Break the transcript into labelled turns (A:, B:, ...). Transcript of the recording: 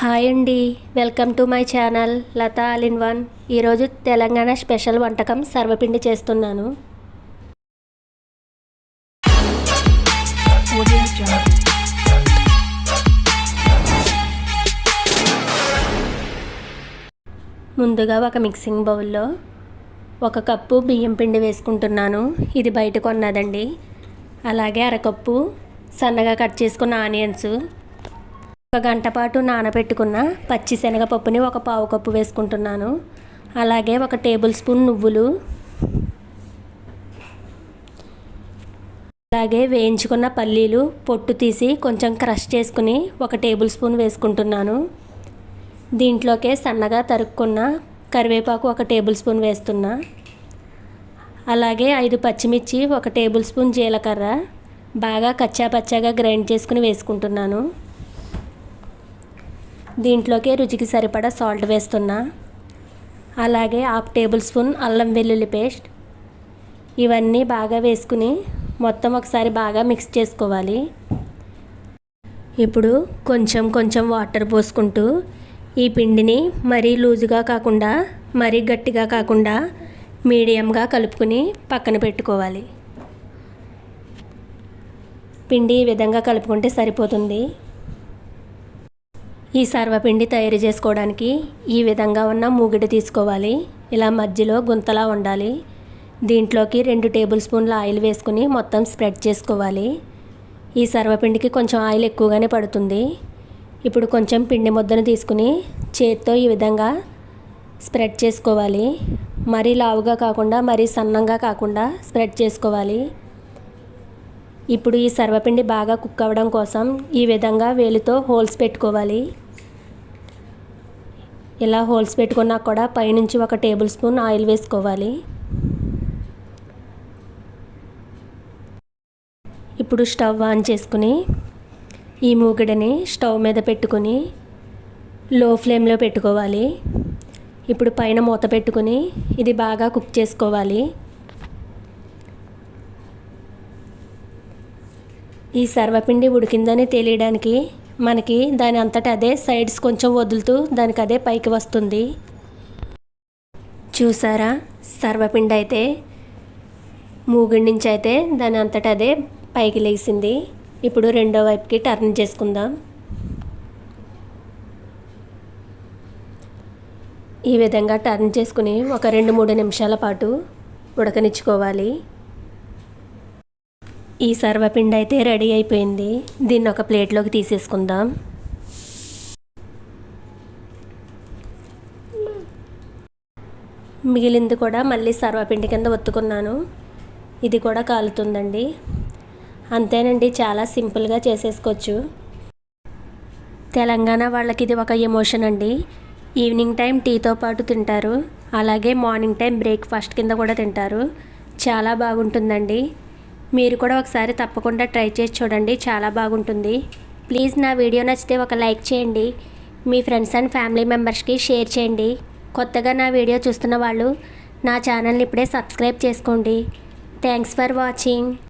A: Hi అండి. Welcome to my channel Latha all in one. ఈరోజు Telangana special వంటకం సర్వపిండి చేస్తున్నాను. ముందుగా ఒక మిక్సింగ్ బౌల్లో ఒక కప్పు బియ్యం పిండి వేసుకుంటున్నాను. ఇది బయట కొన్నదండి. అలాగే అరకప్పు సన్నగా కట్ చేసుకున్న ఆనియన్స్ ఒక గంట పాటు నానబెట్టుకున్న పచ్చి శనగపప్పుని ఒక పావు కప్పు వేసుకుంటున్నాను. అలాగే ఒక టేబుల్ స్పూన్ నువ్వులు. అలాగే వేయించుకున్న పల్లీలు పొట్టు తీసి కొంచెం క్రష్ చేసుకుని ఒక టేబుల్ స్పూన్ వేసుకుంటున్నాను. దీంట్లోకే సన్నగా తరుక్కున్న కరివేపాకు ఒక టేబుల్ స్పూన్ వేస్తున్నా. అలాగే ఐదు పచ్చిమిర్చి ఒక టేబుల్ స్పూన్ జీలకర్ర బాగా కచ్చా పచ్చాగా గ్రైండ్ చేసుకుని వేసుకుంటున్నాను. దీంట్లోకి రుచికి సరిపడా సాల్ట్ వేస్తున్నా. అలాగే హాఫ్ టేబుల్ స్పూన్ అల్లం వెల్లుల్లి పేస్ట్. ఇవన్నీ బాగా వేసుకుని మొత్తం ఒకసారి బాగా మిక్స్ చేసుకోవాలి. ఇప్పుడు కొంచెం కొంచెం వాటర్ పోసుకుంటూ ఈ పిండిని మరీ లూజుగా కాకుండా మరీ గట్టిగా కాకుండా మీడియంగా కలుపుకుని పక్కన పెట్టుకోవాలి. పిండి ఈ విధంగా కలుపుకుంటే సరిపోతుంది. ఈ సర్వపిండి తయారు చేసుకోవడానికి ఈ విధంగా ఉన్న మూగిడి తీసుకోవాలి. ఇలా మధ్యలో గుంతలా ఉండాలి. దీంట్లోకి రెండు టేబుల్ స్పూన్ల ఆయిల్ వేసుకుని మొత్తం స్ప్రెడ్ చేసుకోవాలి. ఈ సర్వపిండికి కొంచెం ఆయిల్ ఎక్కువగానే పడుతుంది. ఇప్పుడు కొంచెం పిండి ముద్దను తీసుకుని చేత్తో ఈ విధంగా స్ప్రెడ్ చేసుకోవాలి. మరీ లావుగా కాకుండా మరీ సన్నంగా కాకుండా స్ప్రెడ్ చేసుకోవాలి. ఇప్పుడు ఈ సర్వపిండి బాగా కుక్ అవ్వడం కోసం ఈ విధంగా వేలితో హోల్స్ పెట్టుకోవాలి. ఇలా హోల్స్ పెట్టుకున్నా కూడా పైనుంచి ఒక టేబుల్ స్పూన్ ఆయిల్ వేసుకోవాలి. ఇప్పుడు స్టవ్ ఆన్ చేసుకుని ఈ మూగిడిని స్టవ్ మీద పెట్టుకుని లో ఫ్లేమ్లో పెట్టుకోవాలి. ఇప్పుడు పైన మూత పెట్టుకుని ఇది బాగా కుక్ చేసుకోవాలి. ఈ సర్వపిండి ఉడికిందని తెలియడానికి మనకి దాని అంతటా అదే సైడ్స్ కొంచెం వదులుతూ దానికి అదే పైకి వస్తుంది. చూసారా? సర్వపిండి అయితే మూగిడి నుంచి అయితే దాని అంతటా అదే పైకి లేచింది ఇప్పుడు రెండో వైపుకి టర్న్ చేసుకుందాం. ఈ విధంగా టర్న్ చేసుకుని ఒక రెండు మూడు నిమిషాల పాటు ఉడకనిచ్చుకోవాలి. ఈ సర్వపిండి అయితే రెడీ అయిపోయింది. దీన్ని ఒక ప్లేట్లోకి తీసేసుకుందాం. మిగిలింది కూడా మళ్ళీ సర్వపిండి కింద ఒత్తుకున్నాను. ఇది కూడా కాలుతుందండి. అంతేనండి చాలా సింపుల్గా చేసేసుకోవచ్చు. తెలంగాణ వాళ్ళకి ఇది ఒక ఎమోషన్ అండి. ఈవినింగ్ టైం టీతో పాటు తింటారు. అలాగే మార్నింగ్ టైం బ్రేక్ఫాస్ట్ కింద కూడా తింటారు. చాలా బాగుంటుందండి. మీరు కూడా ఒకసారి తప్పకుండా ట్రై చేసి చూడండి. చాలా బాగుంటుంది. ప్లీజ్ నా వీడియో నచ్చితే ఒక లైక్ చేయండి. మీ ఫ్రెండ్స్ అండ్ ఫ్యామిలీ మెంబర్స్కి షేర్ చేయండి. కొత్తగా నా వీడియో చూస్తున్న వాళ్ళు నా ఛానల్ని ఇప్పుడే సబ్స్క్రైబ్ చేసుకోండి. Thanks for watching.